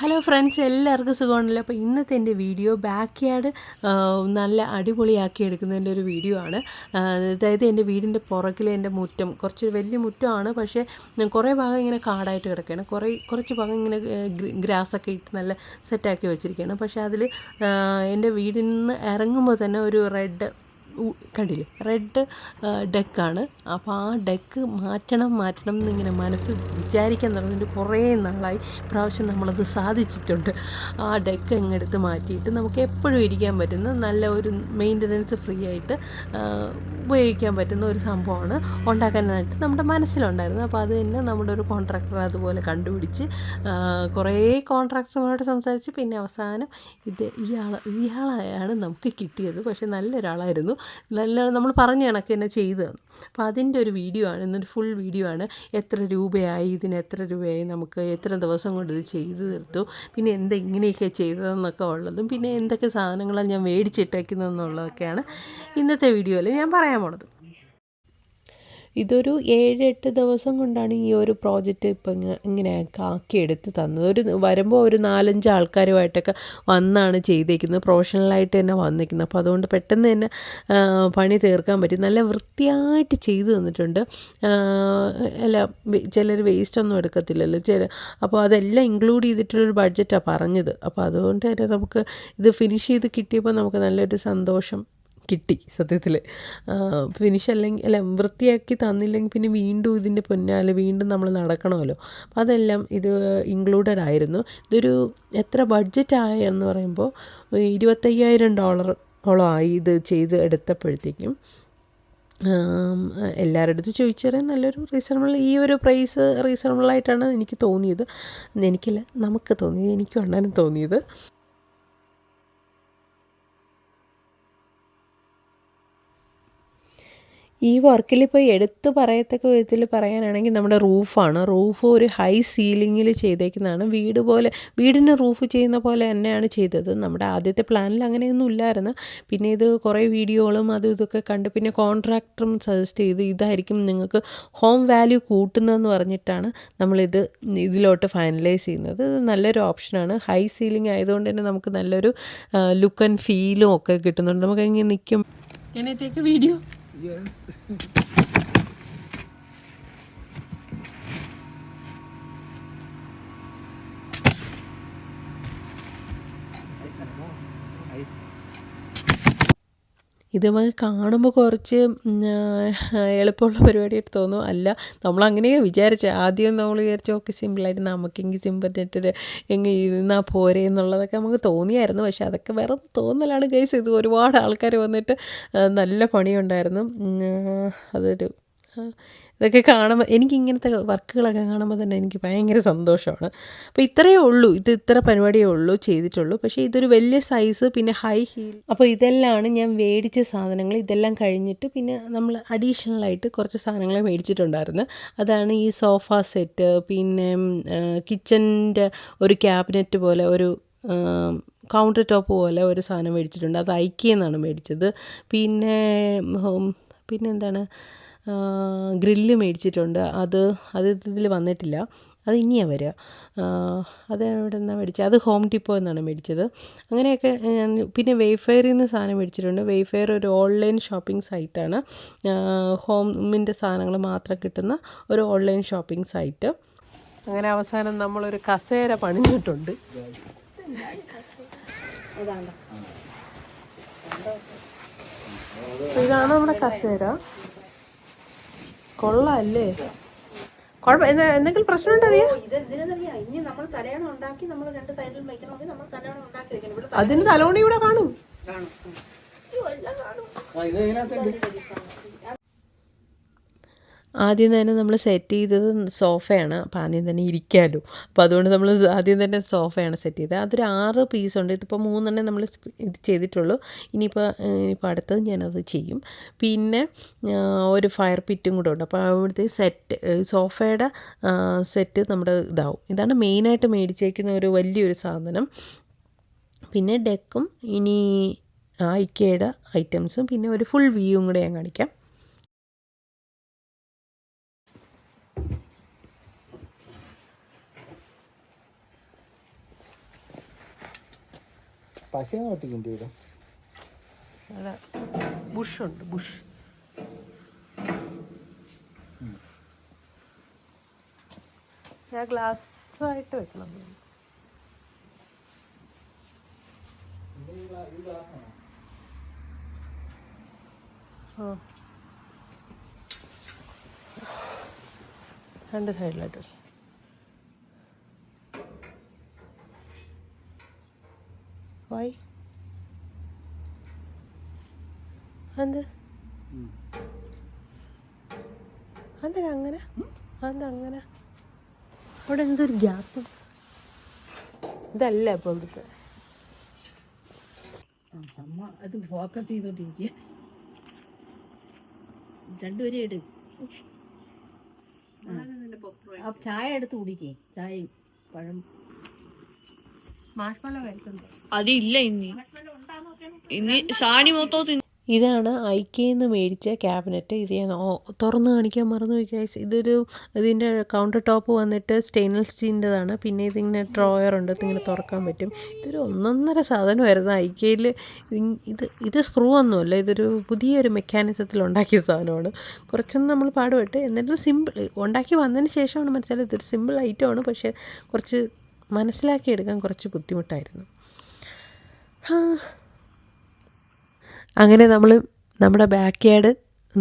Hello friends എല്ലാവർക്കും സുഖമാണല്ലോ. അപ്പോൾ ഇന്നത്തെ എന്റെ വീഡിയോ ബാക്ക് യാർഡ് നല്ല അടിപൊളിയാക്കി എടുക്കുന്നതിന്റെ ഒരു വീഡിയോ ആണ്. അതായത് എന്റെ വീടിന്റെ പുറകിലെ എന്റെ മുറ്റം. കുറച്ച് വലിയ മുറ്റമാണ്. പക്ഷേ കുറേ ഭാഗം ഇങ്ങനെ കാടായിട്ട് കിടക്കുകയാണ്. കുറേ കുറച്ച് ഭാഗം ഇങ്ങനെ ഗ്രാസൊക്കെ ഇട്ട് നല്ല സെറ്റാക്കി വെച്ചിരിക്കുകയാണ്. പക്ഷേ അതിൽ എന്റെ വീടിൽ നിന്ന് ഇറങ്ങുമ്പോൾ തന്നെ ഒരു റെഡ് കണ്ടില്ലേ? റെഡ് ഡെക്കാണ് അപ്പോൾ ആ ഡെക്ക് മാറ്റണം മാറ്റണം എന്നിങ്ങനെ മനസ്സ് വിചാരിക്കാൻ തുടങ്ങിയിട്ട് കുറേ നാളായി പ്രാവശ്യം നമ്മളത് സാധിച്ചിട്ടുണ്ട്. ആ ഡെക്ക് എങ്ങെടുത്ത് മാറ്റിയിട്ട് നമുക്ക് എപ്പോഴും ഇരിക്കാൻ പറ്റുന്ന നല്ല ഒരു മെയിന്റനൻസ് ഫ്രീ ആയിട്ട് ഉപയോഗിക്കാൻ പറ്റുന്ന ഒരു സംഭവമാണ് ഉണ്ടാക്കാനായിട്ട് നമ്മുടെ മനസ്സിലുണ്ടായിരുന്നു അപ്പോൾ അത് തന്നെ നമ്മുടെ ഒരു കോൺട്രാക്ടർ അതുപോലെ കണ്ടുപിടിച്ച് കുറേ കോൺട്രാക്ടർമാരോട് സംസാരിച്ച് പിന്നെ അവസാനം ഇത് ഇയാൾ ഇയാളായാണ് നമുക്ക് കിട്ടിയത്. പക്ഷേ നല്ലൊരാളായിരുന്നു. നല്ല നമ്മൾ പറഞ്ഞ കണക്ക് തന്നെ ചെയ്തു തന്നു. അപ്പോൾ അതിന്റെ ഒരു വീഡിയോ ആണ് ഇന്നൊരു ഫുൾ വീഡിയോ ആണ്. എത്ര രൂപയായി ഇതിന് എത്ര രൂപയായി നമുക്ക് എത്ര ദിവസം കൊണ്ട് ഇത് ചെയ്തു തീർത്തു. പിന്നെ എന്താ ഇങ്ങനെയൊക്കെ ചെയ്തതെന്നൊക്കെ ഉള്ളതും പിന്നെ എന്തൊക്കെ സാധനങ്ങളാണ് ഞാൻ മേടിച്ചിട്ടേക്കുന്നതെന്നുള്ളതൊക്കെയാണ് ഇന്നത്തെ വീഡിയോയിൽ ഞാൻ പറയാൻ പോണത്. ഇതൊരു ഏഴ് എട്ട് ദിവസം കൊണ്ടാണ് ഈ ഒരു പ്രോജക്റ്റ് ഇപ്പം ഇങ്ങ ഇങ്ങനെ ആക്കിയെടുത്ത് തന്നത്. ഒരു വരുമ്പോൾ ഒരു നാലഞ്ച് ആൾക്കാരുമായിട്ടൊക്കെ വന്നാണ് ചെയ്തേക്കുന്നത്. പ്രൊഫഷണലായിട്ട് തന്നെ വന്നിരിക്കുന്നത് അപ്പോൾ അതുകൊണ്ട് പെട്ടെന്ന് തന്നെ പണി തീർക്കാൻ പറ്റി. നല്ല വൃത്തിയായിട്ട് ചെയ്തു തന്നിട്ടുണ്ട്. അല്ല ചിലർ വേസ്റ്റ് ഒന്നും എടുക്കത്തില്ലല്ലോ. ചില അപ്പോൾ അതെല്ലാം ഇൻക്ലൂഡ് ചെയ്തിട്ടുള്ളൊരു ബഡ്ജറ്റാണ് പറഞ്ഞത്. അപ്പോൾ അതുകൊണ്ട് തന്നെ നമുക്ക് ഇത് ഫിനിഷ് ചെയ്ത് കിട്ടിയപ്പോൾ നമുക്ക് നല്ലൊരു സന്തോഷം കിട്ടി സത്യത്തിൽ ഫിനിഷ് അല്ലെങ്കിൽ അല്ല വൃത്തിയാക്കി തന്നില്ലെങ്കിൽ പിന്നെ വീണ്ടും ഇതിന്റെ പൊന്നാലെ വീണ്ടും നമ്മൾ നടക്കണമല്ലോ. അപ്പോൾ അതെല്ലാം ഇത് ഇൻക്ലൂഡഡ് ആയിരുന്നു. ഇതൊരു എത്ര ബഡ്ജറ്റ് ആയെന്ന് പറയുമ്പോൾ ഇരുപത്തയ്യായിരം ഡോളർ ഓളം ആയി ഇത് ചെയ്ത് എടുത്തപ്പോഴത്തേക്കും എല്ലാവരുടെ അടുത്ത് ചോദിച്ചാൽ നല്ലൊരു റീസണബിൾ ഈ ഒരു പ്രൈസ് റീസണബിളായിട്ടാണ് എനിക്ക് തോന്നിയത്. എനിക്കില്ല നമുക്ക് തോന്നിയത് എനിക്കും അണ്ണനും തോന്നിയത്. ഈ വർക്കിൽ ഇപ്പോൾ എടുത്തു പറയത്തക്ക വിധത്തിൽ പറയാനാണെങ്കിൽ നമ്മുടെ റൂഫാണ്. റൂഫ് ഒരു ഹൈ സീലിങ്ങിൽ ചെയ്തേക്കുന്നതാണ്. വീട് പോലെ വീടിന് റൂഫ് ചെയ്യുന്ന പോലെ തന്നെയാണ് ചെയ്തത്. നമ്മുടെ ആദ്യത്തെ പ്ലാനിൽ അങ്ങനെയൊന്നും ഇല്ലായിരുന്നു. പിന്നെ ഇത് കുറേ വീഡിയോകളും അതും ഇതൊക്കെ കണ്ട് പിന്നെ കോൺട്രാക്ടറും സജസ്റ്റ് ചെയ്ത് ഇതായിരിക്കും നിങ്ങൾക്ക് ഹോം വാല്യൂ കൂട്ടുന്നതെന്ന് പറഞ്ഞിട്ടാണ് നമ്മളിത് ഇതിലോട്ട് ഫൈനലൈസ് ചെയ്യുന്നത്. ഇത് നല്ലൊരു ഓപ്ഷനാണ്. ഹൈ സീലിംഗ് ആയതുകൊണ്ട് തന്നെ നമുക്ക് നല്ലൊരു ലുക്ക് ആൻഡ് ഫീലും ഒക്കെ കിട്ടുന്നുണ്ട്. നമുക്ക് ഇങ്ങനെ നിൽക്കും. എന്നത്തേക്ക് video Yes. Ahí está, ahí. ഇത് നമുക്ക് കാണുമ്പോൾ കുറച്ച് എളുപ്പമുള്ള പരിപാടിയായിട്ട് തോന്നും. അല്ല നമ്മളങ്ങനെയാണ് വിചാരിച്ചത് ആദ്യം നമ്മൾ വിചാരിച്ചു ഓക്കെ സിമ്പിളായിട്ട് നമുക്കെങ്കിൽ സിമ്പിളിട്ട് എങ്ങനെ ഇരുന്നാൽ പോരെ എന്നുള്ളതൊക്കെ നമുക്ക് തോന്നിയായിരുന്നു. പക്ഷെ അതൊക്കെ വേറെ തോന്നലാണ് ഗൈസ് ഇത് ഒരുപാട് ആൾക്കാർ വന്നിട്ട് നല്ല പണിയുണ്ടായിരുന്നു. അതൊരു ഇതൊക്കെ കാണുമ്പോൾ എനിക്ക് ഇങ്ങനത്തെ വർക്കുകളൊക്കെ കാണുമ്പോൾ തന്നെ എനിക്ക് ഭയങ്കര സന്തോഷമാണ്. അപ്പോൾ ഇത്രയേ ഉള്ളൂ. ഇത് ഇത്ര പരിപാടിയേ ഉള്ളൂ ചെയ്തിട്ടുള്ളൂ. പക്ഷേ ഇതൊരു വലിയ സൈസ് പിന്നെ ഹൈ ഹീൽ അപ്പോൾ ഇതെല്ലാമാണ് ഞാൻ മേടിച്ച സാധനങ്ങൾ. ഇതെല്ലാം കഴിഞ്ഞിട്ട് പിന്നെ നമ്മൾ അഡീഷണലായിട്ട് കുറച്ച് സാധനങ്ങൾ മേടിച്ചിട്ടുണ്ടായിരുന്നു. അതാണ് ഈ സോഫ സെറ്റ് പിന്നെ കിച്ചന്റെ ഒരു ക്യാബിനറ്റ് പോലെ ഒരു കൗണ്ടർ ടോപ്പ് പോലെ ഒരു സാധനം മേടിച്ചിട്ടുണ്ട്. അത് ഐക്കിയെന്നാണ് മേടിച്ചത്. പിന്നെ പിന്നെന്താണ് ഗ്രില്ല് മേടിച്ചിട്ടുണ്ട്. അത് അത് ഇതിൽ വന്നിട്ടില്ല. അത് ഇനിയാണ് വരിക. അത് എവിടെ നിന്നാണ് മേടിച്ചത് അത് ഹോം ടിപ്പോ എന്നാണ് മേടിച്ചത്. അങ്ങനെയൊക്കെ ഞാൻ പിന്നെ വെയ്ഫെയറിൽ നിന്ന് സാധനം മേടിച്ചിട്ടുണ്ട്. വെയ്ഫെയർ ഒരു ഓൺലൈൻ ഷോപ്പിംഗ് സൈറ്റാണ്. ഹോമിന്റെ സാധനങ്ങൾ മാത്രം കിട്ടുന്ന ഒരു ഓൺലൈൻ ഷോപ്പിംഗ് സൈറ്റ്. അങ്ങനെ അവസാനം നമ്മളൊരു കസേര പണിഞ്ഞിട്ടുണ്ട്. ഇതാണ് നമ്മുടെ കസേര. കൊള്ളാല്ലേ? കുഴപ്പം എന്തെങ്കിലും പ്രശ്നമുണ്ടോ അറിയാ ഇത് ഇനി നമ്മൾ തലയണ ഉണ്ടാക്കി നമ്മൾ രണ്ട് സൈഡിൽ വയ്ക്കണമെങ്കിൽ നമ്മൾ തലയണ ഉണ്ടാക്കി വെക്കണം. ഇവിടെ അതിന് തലോണി ഇവിടെ കാണും. കാണും. ആദ്യം തന്നെ നമ്മൾ സെറ്റ് ചെയ്തത് സോഫയാണ്. അപ്പോൾ ആദ്യം തന്നെ ഇരിക്കാമല്ലോ അപ്പോൾ അതുകൊണ്ട് നമ്മൾ ആദ്യം തന്നെ സോഫയാണ് സെറ്റ് ചെയ്തത്. അതൊരു ആറ് പീസ് ഉണ്ട്. ഇതിപ്പോൾ മൂന്നെണ്ണം നമ്മൾ ഇത് ചെയ്തിട്ടുള്ളൂ. ഇനിയിപ്പോൾ ഇനിയിപ്പോൾ അടുത്തത് ഞാനത് ചെയ്യും. പിന്നെ ഒരു ഫയർ പിറ്റും കൂടെ ഉണ്ട്. അപ്പോൾ അവിടുത്തെ സെറ്റ് സോഫയുടെ സെറ്റ് നമ്മുടെ ഇതാവും. ഇതാണ് മെയിനായിട്ട് മേടിച്ചേക്കുന്ന ഒരു വലിയൊരു സാധനം. പിന്നെ ഡെക്കും ഇനി ഐക്കയുടെ ഐറ്റംസും പിന്നെ ഒരു ഫുൾ വ്യൂവും കൂടെ ഞാൻ കാണിക്കാം. പശയൊന്നും ഒട്ടിക്കണ്ടേ വരും. അവിടെ ബുഷുണ്ട് ബുഷ് ഞാൻ ഗ്ലാസ് ആയിട്ട് വെക്കണം രണ്ട് സൈഡിലായിട്ട് വെച്ചു. എന്ത് അങ്ങനെ അങ്ങനെ അതെന്താ അങ്ങനെ അവിടെ എന്തൊരു ഗ്യാപ്പ്? ഇതല്ല ഇപ്പോൾ ഇവിടുത്തെ. അമ്മ അത് ഫോക്കസ് ചെയ്തോണ്ടിരിക്കുക രണ്ടുപേരും എടു ആ ചായ എടുത്ത് കുടിക്കേ. ചായയും പഴം. അതില്ല ഇനി. ഇനി സാണി മൊത്തം ഇതാണ് ഐക്കയിൽ മേടിച്ച ക്യാബിനറ്റ്. ഇത് ഞാൻ തുറന്ന് കാണിക്കാൻ മറന്നു പോയി ഇതൊരു ഇതിന്റെ കൗണ്ടർ ടോപ്പ് വന്നിട്ട് സ്റ്റെയിൻലെസ് സ്റ്റീലിന്റെതാണ് പിന്നെ ഇതിങ്ങനെ ഡ്രോയർ ഉണ്ട് ഇതിങ്ങനെ തുറക്കാൻ പറ്റും. ഇതൊരു ഒന്നൊന്നര സാധനമായിരുന്നു ഐക്കയിൽ ഇത് ഇത് സ്ക്രൂ ഒന്നുമല്ല ഇതൊരു പുതിയൊരു മെക്കാനിസത്തിൽ ഉണ്ടാക്കിയ സാധനമാണ്. കുറച്ചൊന്നും നമ്മൾ പാടുപെട്ട് എന്നിട്ടും സിമ്പിൾ ഉണ്ടാക്കി വന്നതിന് ശേഷമാണ് മനസ്സിലായത് ഇതൊരു സിമ്പിൾ ഐറ്റമാണ് പക്ഷേ കുറച്ച് മനസ്സിലാക്കിയെടുക്കാൻ കുറച്ച് ബുദ്ധിമുട്ടായിരുന്നു. അങ്ങനെ നമ്മൾ നമ്മുടെ ബാക്ക് യാർഡ്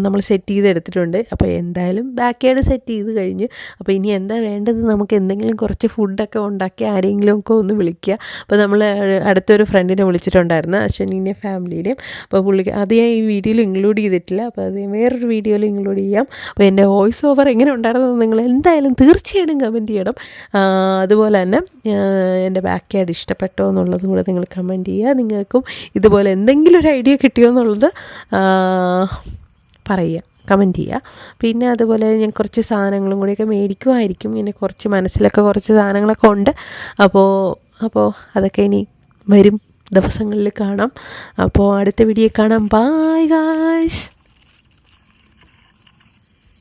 നമ്മൾ സെറ്റ് ചെയ്തെടുത്തിട്ടുണ്ട്. അപ്പോൾ എന്തായാലും ബാക്ക് യാർഡ് സെറ്റ് ചെയ്ത് കഴിഞ്ഞ് അപ്പോൾ ഇനി എന്താ വേണ്ടത്? നമുക്ക് എന്തെങ്കിലും കുറച്ച് ഫുഡൊക്കെ ഉണ്ടാക്കി ആരെങ്കിലും ഒക്കെ ഒന്ന് വിളിക്കുക. അപ്പോൾ നമ്മൾ അടുത്തൊരു ഫ്രണ്ടിനെ വിളിച്ചിട്ടുണ്ടായിരുന്നു അശ്വനീന്റെ ഫാമിലിയിലും അപ്പോൾ പുള്ളിക്ക് അത് ഞാൻ ഈ വീഡിയോയിൽ ഇൻക്ലൂഡ് ചെയ്തിട്ടില്ല. അപ്പോൾ അത് വേറൊരു വീഡിയോയിൽ ഇൻക്ലൂഡ് ചെയ്യാം. അപ്പോൾ എന്റെ വോയിസ് ഓവർ എങ്ങനെ ഉണ്ടായിരുന്നത് നിങ്ങൾ എന്തായാലും തീർച്ചയായിട്ടും കമന്റ് ചെയ്യണം. അതുപോലെ തന്നെ എന്റെ ബാക്ക് യാർഡ് ഇഷ്ടപ്പെട്ടോ എന്നുള്ളത് കൂടെ നിങ്ങൾ കമന്റ് ചെയ്യുക. നിങ്ങൾക്കും ഇതുപോലെ എന്തെങ്കിലും ഒരു ഐഡിയ കിട്ടിയോ എന്നുള്ളത് പറയുക കമന്റ് ചെയ്യുക. പിന്നെ അതുപോലെ ഞാൻ കുറച്ച് സാധനങ്ങളും കൂടിയൊക്കെ മേടിക്കുമായിരിക്കും. ഇനി കുറച്ച് മനസ്സിലൊക്കെ കുറച്ച് സാധനങ്ങളൊക്കെ ഉണ്ട്. അപ്പോൾ അപ്പോൾ അതൊക്കെ ഇനി വരും ദിവസങ്ങളിൽ കാണാം. അപ്പോൾ അടുത്ത വീഡിയോ കാണാം. Bye guys